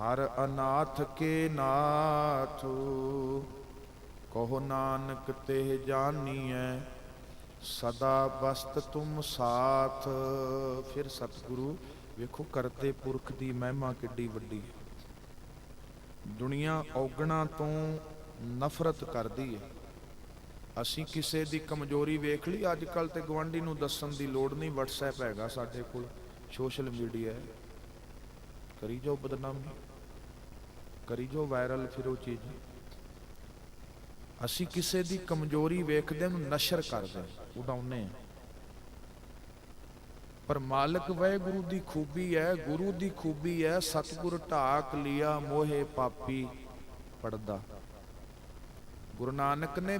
ਹਰ ਅਨਾਥ ਕੇ ਨਾਥ, ਕਹੋ ਨਾਨਕ ਤੇ ਜਾਨੀਐ, ਸਦਾ ਬਸਤ ਤੁਮ ਸਾਥ। ਫਿਰ ਸਤਿਗੁਰੂ, ਵੇਖੋ ਕਰਤੇ ਪੁਰਖ ਦੀ ਮਹਿਮਾ ਕਿੱਡੀ ਵੱਡੀ ਹੈ। ਦੁਨੀਆ ਔਗਣਾ ਤੋਂ ਨਫ਼ਰਤ ਕਰਦੀ ਹੈ। ਅਸੀਂ ਕਿਸੇ ਦੀ ਕਮਜ਼ੋਰੀ ਵੇਖ ਲਈ ਅੱਜ ਕੱਲ ਤੇ ਗਵਾਂਢੀ ਨੂੰ ਦੱਸਣ ਦੀ ਲੋੜ ਨਹੀਂ, WhatsApp ਹੈਗਾ ਸਾਡੇ ਕੋਲ, ਸੋਸ਼ਲ ਮੀਡੀਆ ਹੈ। ਕਰੀ ਜਾਓ ਬਦਨਾਮੀ। ਕਰੀ ਜੋ ਵਾਇਰਲ ਫਿਰ ਉਹ ਚੀਜ਼। ਅਸੀਂ ਕਿਸੇ ਦੀ ਕਮਜ਼ੋਰੀ ਵੇਖਦੇ ਨੂੰ ਨਸ਼ਰ ਕਰਦੇ ਹਾਂ, ਉਡਾਉਂਦੇ ਪਰ ਮਾਲਕ ਵਾਹਿਗੁਰੂ ਦੀ ਖੂਬੀ ਹੈ ਗੁਰੂ ਦੀ ਖੂਬੀ ਹੈ ਸਤਿਗੁਰ ਢਾਕ ਲਿਆ ਮੋਹੇ ਪਾਪੀ ਪੜਦਾ। ਗੁਰੂ ਨਾਨਕ ਨੇ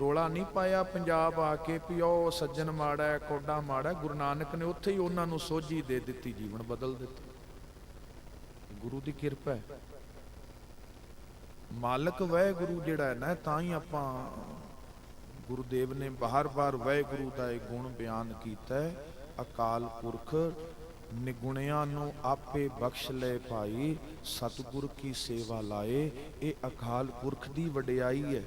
ਰੋਲਾ ਨਹੀਂ ਪਾਇਆ ਪੰਜਾਬ ਆ ਕੇ ਪਿਓ ਸੱਜਣ ਮਾੜਾ ਹੈ ਕੋਡਾ ਮਾੜਾ ਗੁਰੂ ਨਾਨਕ ਨੇ ਉੱਥੇ ਹੀ ਉਹਨਾਂ ਨੂੰ ਸੋਝੀ ਦੇ ਦਿੱਤੀ ਜੀਵਨ ਬਦਲ ਦਿੱਤਾ। ਗੁਰੂ ਦੀ ਕਿਰਪਾ ਹੈ। ਮਾਲਕ ਵਾਹਿਗੁਰੂ ਜਿਹੜਾ ਹੈ ਨਾ, ਤਾਂ ਹੀ ਆਪਾਂ ਗੁਰੂਦੇਵ ਨੇ ਬਾਰ-ਬਾਰ ਵਾਹਿਗੁਰੂ ਦਾ ਇਹ ਗੁਣ ਬਿਆਨ ਕੀਤਾ ਹੈ। ਅਕਾਲ ਪੁਰਖ, ਨਿਗੁਣਿਆਂ ਨੂੰ ਆਪੇ ਬਖਸ਼ ਲੈ ਭਾਈ, ਸਤਿਗੁਰ ਕੀ ਸੇਵਾ ਲਾਏ, ਇਹ ਅਕਾਲ ਪੁਰਖ ਦੀ ਵਡਿਆਈ ਹੈ।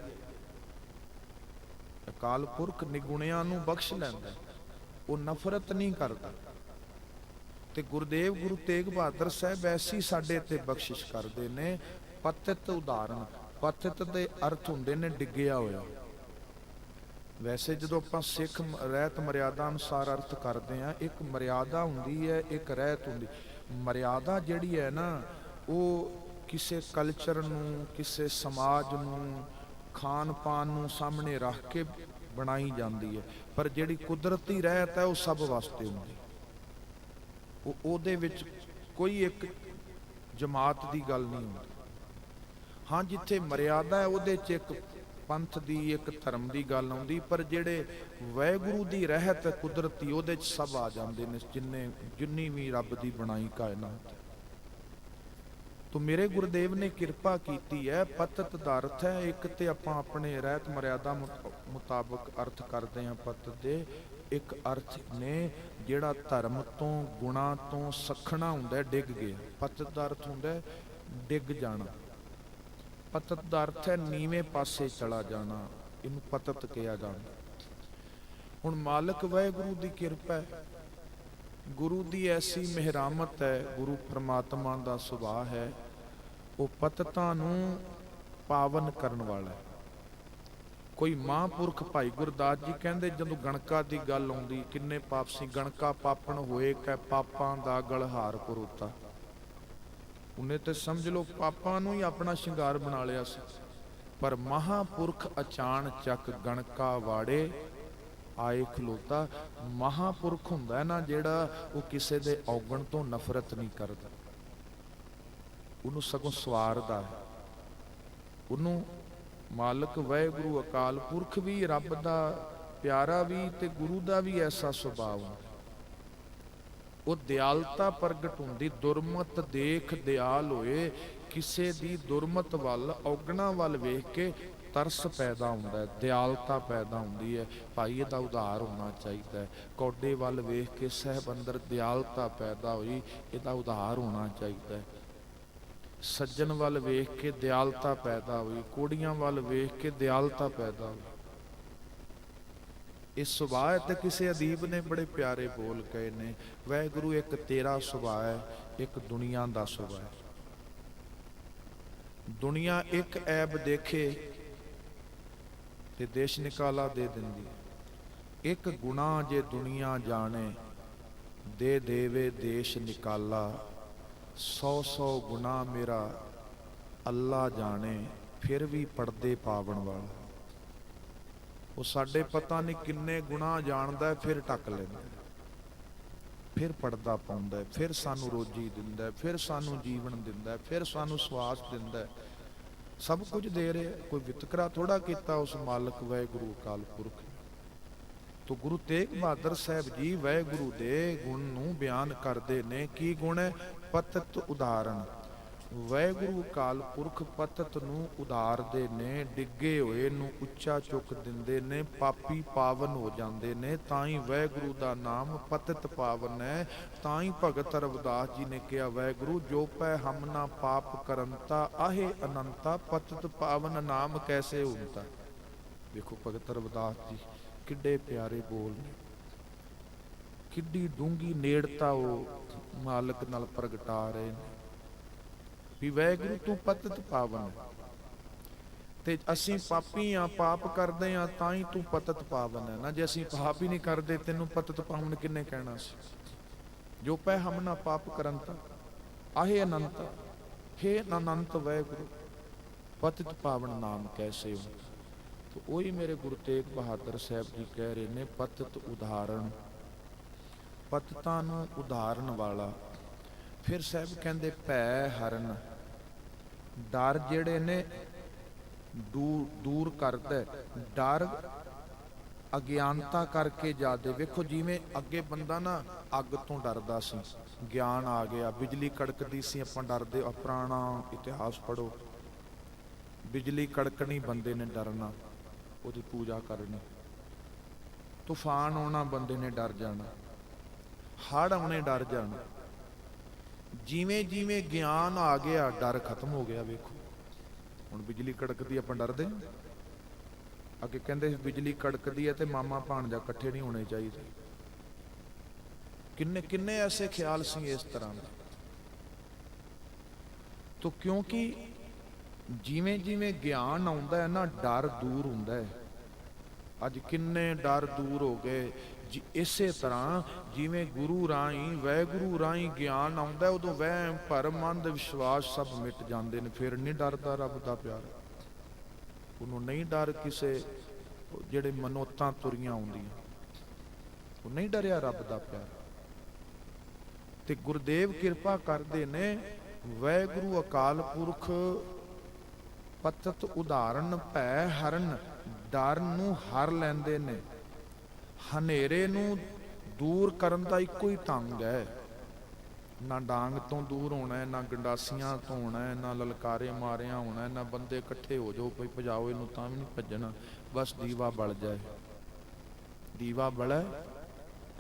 ਅਕਾਲ ਪੁਰਖ ਨਿਗੁਣਿਆਂ ਨੂੰ ਬਖਸ਼ ਲੈਂਦਾ ਉਹ ਨਫ਼ਰਤ ਨਹੀਂ ਕਰਦਾ। ਤੇ ਗੁਰਦੇਵ ਗੁਰੂ ਤੇਗ ਬਹਾਦਰ ਸਾਹਿਬ ਐਸੀ ਸਾਡੇ ਤੇ ਬਖਸ਼ਿਸ਼ ਕਰਦੇ ਨੇ ਪਤਿਤ ਉਦਾਹਰਣ ਪਤਿਤ ਦੇ ਅਰਥ ਹੁੰਦੇ ਨੇ ਡਿੱਗਿਆ ਹੋਇਆ। ਵੈਸੇ ਜਦੋਂ ਆਪਾਂ ਸਿੱਖ ਰਹਿਤ ਮਰਿਆਦਾ ਅਨੁਸਾਰ ਅਰਥ ਕਰਦੇ ਆ ਇੱਕ ਮਰਿਆਦਾ ਹੁੰਦੀ ਹੈ, ਇੱਕ ਰਹਿਤ ਹੁੰਦੀ। ਮਰਿਆਦਾ ਜਿਹੜੀ ਹੈ ਨਾ, ਉਹ ਕਿਸੇ ਕਲਚਰ ਨੂੰ, ਕਿਸੇ ਸਮਾਜ ਨੂੰ ਖਾਣ ਪਾਨ ਨੂੰ ਸਾਹਮਣੇ ਰੱਖ ਕੇ ਬਣਾਈ ਜਾਂਦੀ ਹੈ। ਪਰ ਜਿਹੜੀ ਕੁਦਰਤੀ ਰਹਿਤ ਹੈ, ਉਹ ਸਭ ਵਾਸਤੇ ਹੁੰਦੀ। ਉਹ, ਉਹਦੇ ਵਿੱਚ ਕੋਈ ਇੱਕ ਜਮਾਤ ਦੀ ਗੱਲ ਨਹੀਂ ਹੁੰਦੀ। ਹਾਂ, ਜਿੱਥੇ ਮਰਿਆਦਾ ਹੈ, ਉਹਦੇ 'ਚ ਇੱਕ ਪੰਥ ਦੀ, ਇੱਕ ਧਰਮ ਦੀ ਗੱਲ ਆਉਂਦੀ, ਪਰ ਜਿਹੜੇ ਵਾਹਿਗੁਰੂ ਦੀ ਰਹਿਤ ਕੁਦਰਤੀ, ਉਹਦੇ 'ਚ ਸਭ ਆ ਜਾਂਦੇ ਨੇ, ਜਿੰਨੇ, ਜਿੰਨੀ ਵੀ ਰੱਬ ਦੀ ਬਣਾਈ ਕਾਇਨਾਤ ਹੈ। ਤੋ ਮੇਰੇ ਗੁਰਦੇਵ ਨੇ ਕਿਰਪਾ ਕੀਤੀ ਹੈ, ਪਤਤ ਦਾ ਅਰਥ ਹੈ, ਇੱਕ ਤੇ ਆਪਾਂ ਆਪਣੇ ਰਹਿਤ ਮਰਿਆਦਾ ਮੁਤਾਬਕ ਅਰਥ ਕਰਦੇ ਹਾਂ ਪਤ ਦੇ, ਇੱਕ ਅਰਥ ਨੇ ਜਿਹੜਾ ਧਰਮ ਤੋਂ, ਗੁਣਾ ਤੋਂ ਸਖਣਾ ਹੁੰਦਾ ਡਿੱਗ ਗਿਆ। ਪਤਤ ਦਾ ਅਰਥ ਹੁੰਦਾ ਡਿੱਗ ਜਾਣਾ। ਪਤਤ ਦਾ ਅਰਥ ਹੈ ਨੀਵੇਂ ਪਾਸੇ ਚਲਾ ਜਾਣਾ, ਇਹਨੂੰ ਪਤਤ ਕਿਹਾ ਜਾਂਦਾ। ਹੁਣ ਮਾਲਕ ਵਾਹਿਗੁਰੂ ਦੀ ਕਿਰਪਾ ਹੈ। ਗੁਰੂ ਦੀ ਐਸੀ ਮਿਹਰਾਮਤ ਹੈ, ਗੁਰੂ ਪ੍ਰਮਾਤਮਾ ਦਾ ਸੁਭਾਅ ਹੈ, ਉਹ ਪਤਤਾਂ ਨੂੰ ਪਾਵਨ ਕਰਨ ਵਾਲਾ ਹੈ। ਕੋਈ ਮਹਾਂਪੁਰਖ ਭਾਈ ਗੁਰਦਾਸ ਜੀ ਕਹਿੰਦੇ, ਜਦੋਂ ਗਣਕਾ ਦੀ ਗੱਲ ਆਉਂਦੀ, ਕਿੰਨੇ ਪਾਪ ਸੀ, ਗਣਕਾ ਪਾਪਣ ਹੋਏ ਕੈ, ਪਾਪਾਂ ਦਾ ਗਲਹਾਰ ਕਰੋਤਾ ਉਹਨੇ ਤੇ ਸਮਝ ਲਓ ਪਾਪਾਂ ਨੂੰ ਹੀ ਆਪਣਾ ਸ਼ਿੰਗਾਰ ਬਣਾ ਲਿਆ ਸੀ। ਪਰ ਮਹਾਪੁਰਖ ਅਚਾਨ ਚੱਕ ਗਣਕਾ ਵਾੜੇ, ਆਏ ਖਲੋਤਾ, ਮਹਾਪੁਰਖ ਹੁੰਦਾ ਨਾ ਜਿਹੜਾ ਉਹ ਕਿਸੇ ਦੇ ਔਗਣ ਤੋਂ ਨਫ਼ਰਤ ਨਹੀਂ ਕਰਦਾ। ਉਹਨੂੰ ਸਗੋਂ ਸਵਾਰਦਾ ਹੈ। ਉਹਨੂੰ ਮਾਲਕ ਵਾਹਿਗੁਰੂ ਅਕਾਲ ਪੁਰਖ ਵੀ, ਰੱਬ ਦਾ ਪਿਆਰਾ ਵੀ ਤੇ ਗੁਰੂ ਦਾ ਵੀ ਐਸਾ ਸੁਭਾਅ ਹੁੰਦਾ। ਉਹ ਦਿਆਲਤਾ ਪ੍ਰਗਟ ਹੁੰਦੀ, ਦੁਰਮਤ ਦੇਖ ਦਿਆਲ ਹੋਏ, ਕਿਸੇ ਦੀ ਦੁਰਮਤ ਵੱਲ, ਔਗਣਾ ਵੱਲ ਵੇਖ ਕੇ ਤਰਸ ਪੈਦਾ ਹੁੰਦਾ ਹੈ, ਦਿਆਲਤਾ ਪੈਦਾ ਹੁੰਦੀ ਹੈ। ਭਾਈ, ਇਹਦਾ ਉਧਾਰ ਹੋਣਾ ਚਾਹੀਦਾ ਹੈ। ਕੋਡੇ ਵੱਲ ਵੇਖ ਕੇ ਸਹਿਬ ਅੰਦਰ ਦਿਆਲਤਾ ਪੈਦਾ ਹੋਈ, ਇਹਦਾ ਉਧਾਰ ਹੋਣਾ ਚਾਹੀਦਾ ਹੈ। ਸੱਜਣ ਵੱਲ ਵੇਖ ਕੇ ਦਿਆਲਤਾ ਪੈਦਾ ਹੋਈ, ਕੁੜੀਆਂ ਵੱਲ ਵੇਖ ਕੇ ਦਿਆਲਤਾ ਪੈਦਾ ਹੋਈ। ਇਸ ਸੁਭਾਅ ਤੇ ਕਿਸੇ ਅਦੀਬ ਨੇ ਬੜੇ ਪਿਆਰੇ ਬੋਲ ਕਹੇ ਨੇ ਵਾਹਿਗੁਰੂ ਇੱਕ ਤੇਰਾ ਸੁਭਾਅ ਹੈ, ਇੱਕ ਦੁਨੀਆ ਦਾ ਸੁਭਾਅ ਹੈ। ਦੁਨੀਆ ਇੱਕ ਐਬ ਦੇਖੇ ਤੇ ਦੇਸ਼ ਨਿਕਾਲਾ ਦੇ ਦਿੰਦੀ ਇੱਕ ਗੁਨਾਹ ਜੇ ਦੁਨੀਆ ਜਾਣੇ, ਦੇ ਦੇਵੇ ਦੇਸ਼ ਨਿਕਾਲਾ। ਸੌ ਸੌ ਗੁਨਾਹ ਮੇਰਾ ਅੱਲਾ ਜਾਣੇ, ਫਿਰ ਵੀ ਪਰਦੇ ਪਾਵਣ ਵਾਲਾ। ਉਹ ਸਾਡੇ ਪਤਾ ਨਹੀਂ ਕਿੰਨੇ ਗੁਨਾਹ ਜਾਣਦਾ ਫਿਰ ਟੱਕ ਲੈਂਦਾ ਫਿਰ ਪਰਦਾ ਪਾਉਂਦਾ ਫਿਰ ਸਾਨੂੰ ਰੋਜੀ ਦਿੰਦਾ ਫਿਰ ਸਾਨੂੰ ਜੀਵਨ ਦਿੰਦਾ ਫਿਰ ਸਾਨੂੰ ਸਵਾਸ ਦਿੰਦਾ ਸਭ ਕੁਝ ਦੇ ਰਿਹਾ ਕੋਈ ਵਿਤਕਰਾ ਥੋੜਾ ਕੀਤਾ, ਉਸ ਮਾਲਕ ਵਾਹਿਗੁਰੂ ਅਕਾਲ ਪੁਰਖ ਤੋ ਗੁਰੂ ਤੇਗ ਬਹਾਦਰ ਸਾਹਿਬ ਜੀ ਵਾਹਿਗੁਰੂ ਦੇ ਗੁਣ ਨੂੰ ਬਿਆਨ ਕਰਦੇ ਨੇ, ਕੀ ਗੁਣ ਹੈ? ਪਤਤ ਉਦਾਹਰਣ। ਵਾਹਿਗੁਰੂ ਕਾਲ ਪੁਰਖ ਪਤਤ ਨੂੰ ਉਧਾਰਦੇ ਨੇ, ਡਿੱਗੇ ਹੋਏ ਨੂੰ ਉੱਚਾ ਚੁੱਕ ਦਿੰਦੇ ਨੇ, ਪਾਪੀ ਪਾਵਨ ਹੋ ਜਾਂਦੇ ਨੇ ਤਾਂ ਹੀ ਵਾਹਿਗੁਰੂ ਦਾ ਨਾਮ ਪਤਤ ਪਾਵਨ ਹੈ। ਤਾਂ ਹੀ ਭਗਤ ਰਵਿਦਾਸ ਜੀ ਨੇ ਕਿਹਾ, ਵਾਹਿਗੁਰੂ, ਜੋ ਪੈ ਹਮਨਾ ਪਾਪ ਕਰੰਤਾ ਆਹੇ ਅਨੰਤਾ, ਪਤਤ ਪਾਵਨ ਨਾਮ ਕੈਸੇ ਹੁੰਤਾ ਦੇਖੋ ਭਗਤ ਰਵਿਦਾਸ ਜੀ, ਕਿੱਡੇ ਪਿਆਰੇ ਬੋਲ ਨੇ। ਕਿੱਡੀ ਡੂੰਗੀ ਨੇੜਤਾ ਉਹ ਮਾਲਕ ਨਾਲ ਪ੍ਰਗਟਾ ਰਹੇ ਨੇ। ਵੀ ਵਾਹਿਗੁਰੂ ਤੂੰ ਪਤਤ ਪਾਵਨ। ਤੇ ਅਸੀਂ ਪਾਪੀ ਆ ਪਾਪ ਕਰਦੇ ਆ ਤਾਂ ਹੀ ਤੂੰ ਪਤਤ ਪਾਵਨ ਹੈ। ਨਾ ਜੇ ਅਸੀਂ ਪਾਪ ਹੀ ਨਹੀਂ ਕਰਦੇ, ਤੈਨੂੰ ਪਤਤ ਪਾਵਨ ਕਿੰਨੇ ਕਹਿਣਾ ਸੀ? ਜੋ ਪੈ ਹਮ ਨਾ ਪਾਪ ਕਰਨ ਆਹੇ ਅਨੰਤ, ਹੈ ਅਨੰਤ ਵਾਹਿਗੁਰੂ, ਪਤਤ ਪਾਵਨ ਨਾਮ ਕੈਸੇ ਹੋ? ਤੋ ਉਹੀ ਮੇਰੇ ਗੁਰੂ ਤੇਗ ਬਹਾਦਰ ਸਾਹਿਬ ਜੀ ਕਹਿ ਰਹੇ ਨੇ, ਪਤਤ ਉਦਾਹਰਣ। ਪਤਤਾਂ ਨੂੰ ਉਦਾਹਰਨ ਵਾਲਾ। ਫਿਰ ਸਾਹਿਬ ਕਹਿੰਦੇ, ਭੈ ਹਰਨ। ਡਰ ਜਿਹੜੇ ਨੇ ਦੂਰ ਦੂਰ ਕਰਦਾ ਡਰ ਅਗਿਆਨਤਾ ਕਰਕੇ ਜਾਦੇ ਵੇਖੋ ਜਿਵੇਂ ਅੱਗੇ ਬੰਦਾ ਨਾ ਅੱਗ ਤੋਂ ਡਰਦਾ ਸੀ। ਗਿਆਨ ਆ ਗਿਆ। ਬਿਜਲੀ ਕੜਕਦੀ ਸੀ, ਆਪਾਂ ਡਰਦੇ ਆ। ਪੁਰਾਣਾ ਇਤਿਹਾਸ ਪੜੋ ਬਿਜਲੀ ਕੜਕਣੀ ਬੰਦੇ ਨੇ ਡਰਨਾ। ਉਹਦੀ ਪੂਜਾ ਕਰਨੀ। ਤੂਫਾਨ ਆਉਣਾ ਬੰਦੇ ਨੇ ਡਰ ਜਾਣਾ। ਹੜ੍ਹ ਆਉਣੇ ਡਰ ਜਾਣਾ। ਜਿਵੇਂ ਜਿਵੇਂ ਗਿਆਨ ਆ ਗਿਆ, ਡਰ ਖਤਮ ਹੋ ਗਿਆ, ਵੇਖੋ। ਹੁਣ ਬਿਜਲੀ ਕੜਕਦੀ ਆਪਾਂ ਡਰਦੇ ਅੱਗੇ ਕਹਿੰਦੇ ਬਿਜਲੀ ਕੜਕਦੀ ਹੈ ਤੇ ਮਾਮਾ ਭਾਣਜਾ ਇਕੱਠੇ ਨਹੀਂ ਹੋਣੇ ਚਾਹੀਦੇ। ਕਿੰਨੇ ਕਿੰਨੇ ਐਸੇ ਖਿਆਲ ਸੀ ਇਸ ਤਰ੍ਹਾਂ ਦੇ। ਤੋ ਕਿਉਂਕਿ ਜਿਵੇਂ ਜਿਵੇਂ ਗਿਆਨ ਆਉਂਦਾ ਹੈ ਨਾ, ਡਰ ਦੂਰ ਹੁੰਦਾ ਹੈ। ਅੱਜ ਕਿੰਨੇ ਡਰ ਦੂਰ ਹੋ ਗਏ ਇਸੇ ਤਰ੍ਹਾਂ ਜਿਵੇਂ ਗੁਰੂ ਰਾਹੀਂ, ਵੈਗੁਰੂ ਰਾਹੀਂ ਗਿਆਨ ਆਉਂਦਾ, ਉਦੋਂ ਵਹਿਮ, ਭਰਮ, ਅੰਧ ਵਿਸ਼ਵਾਸ ਸਭ ਮਿਟ ਜਾਂਦੇ ਨੇ, ਫਿਰ ਨਹੀਂ ਡਰਦਾ ਰੱਬ ਦਾ ਪਿਆਰ। ਉਹਨੂੰ ਨਹੀਂ ਡਰ ਕਿਸੇ, ਜਿਹੜੇ ਮਨੋਤਾਂ ਤੁਰੀਆਂ ਆਉਂਦੀਆਂ। ਉਹ ਨਹੀਂ ਡਰਿਆ ਰੱਬ ਦਾ ਪਿਆਰ। ਤੇ ਗੁਰਦੇਵ ਕਿਰਪਾ ਕਰਦੇ ਨੇ, ਵੈਗੁਰੂ ਅਕਾਲ ਪੁਰਖ ਪਤਤ ਉਦਾਹਰਨ ਭੈ ਹਰਨ ਡਰ ਨੂੰ ਹਰ ਲੈਂਦੇ ਨੇ। ਹਨੇਰੇ ਨੂੰ ਦੂਰ ਕਰਨ ਦਾ ਇੱਕੋ ਹੀ ਢੰਗ ਹੈ। ਨਾ ਡਾਂਗ ਤੋਂ ਦੂਰ ਹੋਣਾ ਹੈ, ਨਾ ਗੰਡਾਸੀਆਂ ਤੋਂ ਹੋਣਾ ਹੈ, ਨਾ ਲਲਕਾਰੇ ਮਾਰਿਆ ਹੋਣਾ ਹੈ, ਨਾ ਬੰਦੇ ਇਕੱਠੇ ਹੋ ਜਾਓ ਕੋਈ ਭਜਾਓ, ਇਹਨੂੰ ਤਾਂ ਵੀ ਨਹੀਂ ਭੱਜਣਾ। ਬਸ ਦੀਵਾ ਬਲ ਜਾਏ। ਦੀਵਾ ਬਲੇ,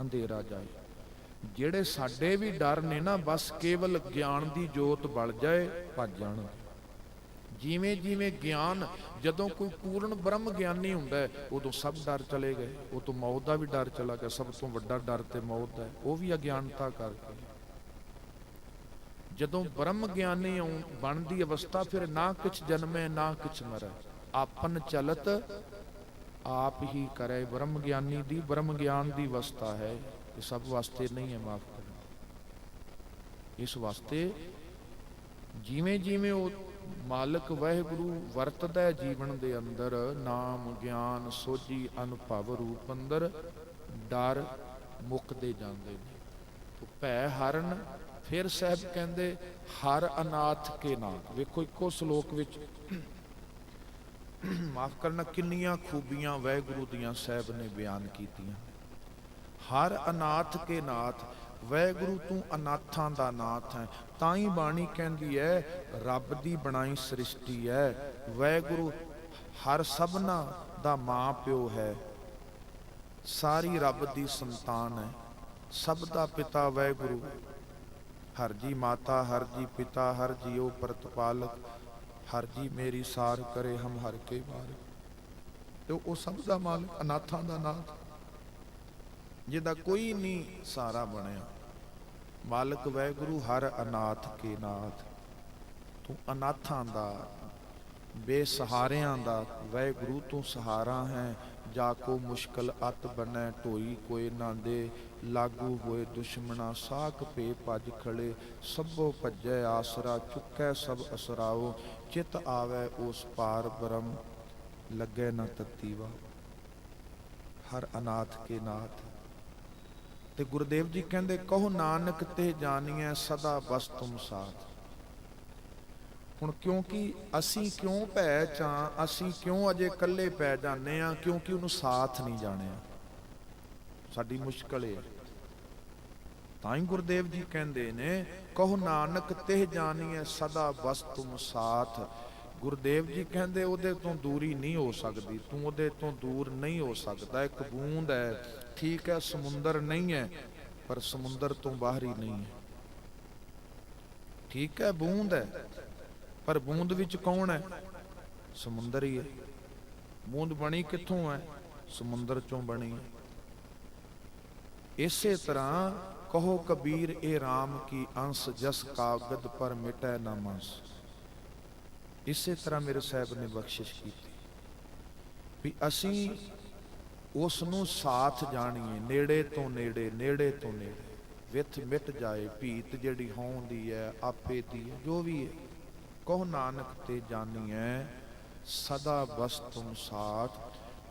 ਅੰਧੇਰਾ ਜਾਏ। ਜਿਹੜੇ ਸਾਡੇ ਵੀ ਡਰ ਨੇ ਨਾ, ਬਸ ਕੇਵਲ ਗਿਆਨ ਦੀ ਜੋਤ ਬਲ ਜਾਏ, ਭੱਜ ਜਾਣ। ਜਿਵੇਂ ਜਿਵੇਂ ਗਿਆਨ, ਜਦੋਂ ਕੋਈ ਪੂਰਨ ਬ੍ਰਹਮ ਗਿਆਨੀ ਹੁੰਦਾ ਹੈ, ਉਦੋਂ ਸਭ ਡਰ ਚਲੇ ਗਏ। ਉਹ ਤੋਂ ਮੌਤ ਦਾ ਵੀ ਡਰ ਚਲਾ ਗਿਆ। ਸਭ ਤੋਂ ਵੱਡਾ ਡਰ ਤੇ ਮੌਤ ਹੈ। ਉਹ ਵੀ ਅਗਿਆਨਤਾ ਕਰਕੇ। ਜਦੋਂ ਬ੍ਰਹਮ ਗਿਆਨੀ ਬਣਦੀ ਅਵਸਥਾ, ਫਿਰ ਨਾ ਕੁਛ ਜਨਮੇ, ਨਾ ਕੁਛ ਮਰੈ। ਆਪਨ ਚਲਤ, ਆਪ ਹੀ ਕਰੇ। ਬ੍ਰਹਮ ਗਿਆਨੀ ਦੀ, ਬ੍ਰਹਮ ਗਿਆਨ ਦੀ ਅਵਸਥਾ ਹੈ। ਇਹ ਸਭ ਵਾਸਤੇ ਨਹੀਂ ਹੈ, ਮਾਫ ਕਰਨਾ। ਇਸ ਵਾਸਤੇ ਜਿਵੇਂ ਜਿਵੇਂ ਉਹ ਮਾਲਕ ਵਾਹਿਗੁਰੂ ਵਰਤਦਾ ਜੀਵਨ ਦੇ ਅੰਦਰ, ਨਾਮ ਗਿਆਨ ਸੋਝੀ ਅਨੁਭਵ ਰੂਪ ਅੰਦਰ, ਡਰ ਮੁੱਕਦੇ ਜਾਂਦੇ ਨੇ। ਤੋ ਭੈ ਹਰਨ, ਫਿਰ ਸਾਹਿਬ ਕਹਿੰਦੇ, ਹਰ ਅਨਾਥ ਕੇ ਨਾਮ ਵੇਖੋ ਇੱਕੋ ਸ਼ਲੋਕ ਵਿੱਚ, ਮਾਫ ਕਰਨਾ, ਕਿੰਨੀਆਂ ਖੂਬੀਆਂ ਵਾਹਿਗੁਰੂ ਦੀਆਂ ਸਾਹਿਬ ਨੇ ਬਿਆਨ ਕੀਤੀਆਂ। ਹਰ ਅਨਾਥ ਕੇ ਨਾਥ ਵੈਗੁਰੂ ਤੂੰ ਅਨਾਥਾਂ ਦਾ ਨਾਥ ਹੈ। ਤਾਂ ਹੀ ਬਾਣੀ ਕਹਿੰਦੀ ਹੈ, ਰੱਬ ਦੀ ਬਣਾਈ ਸ੍ਰਿਸ਼ਟੀ ਹੈ। ਵਾਹਿਗੁਰੂ ਹਰ ਸਭਨਾ ਦਾ ਮਾਂ ਪਿਓ ਹੈ। ਸਾਰੀ ਰੱਬ ਦੀ ਸੰਤਾਨ ਹੈ। ਸਭ ਦਾ ਪਿਤਾ ਵਾਹਿਗੁਰੂ ਹਰ ਜੀ ਮਾਤਾ, ਹਰ ਜੀ ਪਿਤਾ, ਹਰ ਜੀ ਉਹ ਪ੍ਰਤਪਾਲਕ, ਹਰ ਜੀ ਮੇਰੀ ਸਾਰ ਕਰੇ ਹਮ ਹਰ ਕੇ ਬਾਰ ਤੇ ਉਹ ਸਭ ਦਾ ਮਾਲਕ ਅਨਾਥਾਂ ਦਾ ਨਾਥ। ਜਿਹਦਾ ਕੋਈ ਨਹੀਂ ਸਾਰਾ ਬਣਿਆ। ਮਾਲਕ ਵੈਗੁਰੂ ਹਰ ਅਨਾਥ ਕੇ ਨਾਥ। ਤੂੰ ਅਨਾਥਾਂ ਦਾ, ਬੇਸਹਾਰਿਆਂ ਦਾ, ਵੈਗੁਰੂ ਤੂੰ ਸਹਾਰਾ ਹੈ। ਜਾ ਕੋ ਮੁਸ਼ਕਲ ਅਤ ਬਨੈ ਢੋਈ ਕੋਏ ਨਾ ਦੇ। ਲਾਗੂ ਹੋਏ ਦੁਸ਼ਮਣਾ ਸਾਖ ਪੇ ਭਜ ਖੜੇ। ਸਭੋ ਭਜੈ ਆਸਰਾ, ਚੁੱਕੈ ਸਭ ਅਸਰਾਓ। ਚਿਤ ਆਵੈ ਉਸ ਪਾਰ ਬ੍ਰਹਮ, ਲੱਗੇ ਨਾ ਤਤੀਵਾ। ਹਰ ਅਨਾਥ ਕੇ ਨਾਥ। ਤੇ ਗੁਰਦੇਵ ਜੀ ਕਹਿੰਦੇ, ਕਹੋ ਨਾਨਕ ਤੇ ਜਾਣੀਐ ਸਦਾ ਬਸ ਤੁਮ ਸਾਥ। ਹੁਣ ਕਿਉਂਕਿ ਅਸੀਂ ਕਿਉਂ ਭੈ ਚਾਂ, ਅਸੀਂ ਕਿਉਂ ਅਜੇ ਇਕੱਲੇ ਪੈ ਜਾਂਦੇ ਆ, ਕਿਉਂਕਿ ਉਹਨੂੰ ਸਾਥ ਨਹੀਂ ਜਾਣਿਆ। ਸਾਡੀ ਮੁਸ਼ਕਲ ਹੈ। ਤਾਂ ਹੀ ਗੁਰਦੇਵ ਜੀ ਕਹਿੰਦੇ ਨੇ, ਕਹੋ ਨਾਨਕ ਤਿਹ ਜਾਣੀਐ ਸਦਾ ਬਸ ਤੁਮ ਸਾਥ। ਗੁਰਦੇਵ ਜੀ ਕਹਿੰਦੇ ਉਹਦੇ ਤੋਂ ਦੂਰੀ ਨਹੀਂ ਹੋ ਸਕਦੀ, ਤੂੰ ਉਹਦੇ ਤੋਂ ਦੂਰ ਨਹੀਂ ਹੋ ਸਕਦਾ, ਇੱਕ ਬੂੰਦ ਹੈ, ਠੀਕ ਹੈ, ਸਮੁੰਦਰ ਨਹੀਂ ਹੈ, ਪਰ ਸਮੁੰਦਰ ਤੋਂ ਬਾਹਰ ਹੀ ਨਹੀਂ ਹੈ। ਠੀਕ ਹੈ, ਬੂੰਦ ਹੈ, ਪਰ ਬੂੰਦ ਵਿੱਚ ਕੌਣ ਹੈ? ਸਮੁੰਦਰ ਹੀ ਹੈ। ਬੂੰਦ ਬਣੀ ਕਿੱਥੋਂ ਹੈ? ਸਮੁੰਦਰ ਚੋਂ ਬਣੀ ਹੈ। ਇਸੇ ਤਰ੍ਹਾਂ ਕਹੋ ਕਬੀਰ, ਇਹ RAM ਕੀ ਅੰਸ਼, ਜਸ ਕਾਗਦ ਪਰ ਮਿਟੈ ਨਾ ਮੰਸ। ਇਸੇ ਤਰ੍ਹਾਂ ਮੇਰੇ ਸਾਹਿਬ ਨੇ ਬਖਸ਼ਿਸ਼ ਕੀਤੀ ਵੀ ਅਸੀਂ ਉਸ ਨੂੰ ਸਾਥ ਜਾਣੀਏ, ਨੇੜੇ ਤੋਂ ਨੇੜੇ ਨੇੜੇ ਤੋਂ ਨੇੜੇ। ਵਿਥ ਮਿਟ ਜਾਏ, ਭੀਤ ਜਿਹੜੀ ਹੋਂਦੀ ਹੈ ਆਪੇ ਦੀ ਜੋ ਵੀ ਹੈ ਕਹੋ ਨਾਨਕ ਤੇ ਜਾਣੀਐ, ਸਦਾ ਬਸ ਤੁਮ ਸਾਥ।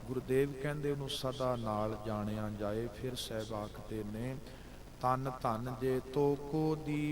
ਗੁਰਦੇਵ ਕਹਿੰਦੇ ਉਹਨੂੰ ਸਦਾ ਨਾਲ ਜਾਣਿਆ ਜਾਏ, ਫਿਰ ਸਹਿਬ ਆਖਦੇ ਨੇ ਤਨ ਧਨ ਜੇ ਤੋ ਕੋ ਦੀ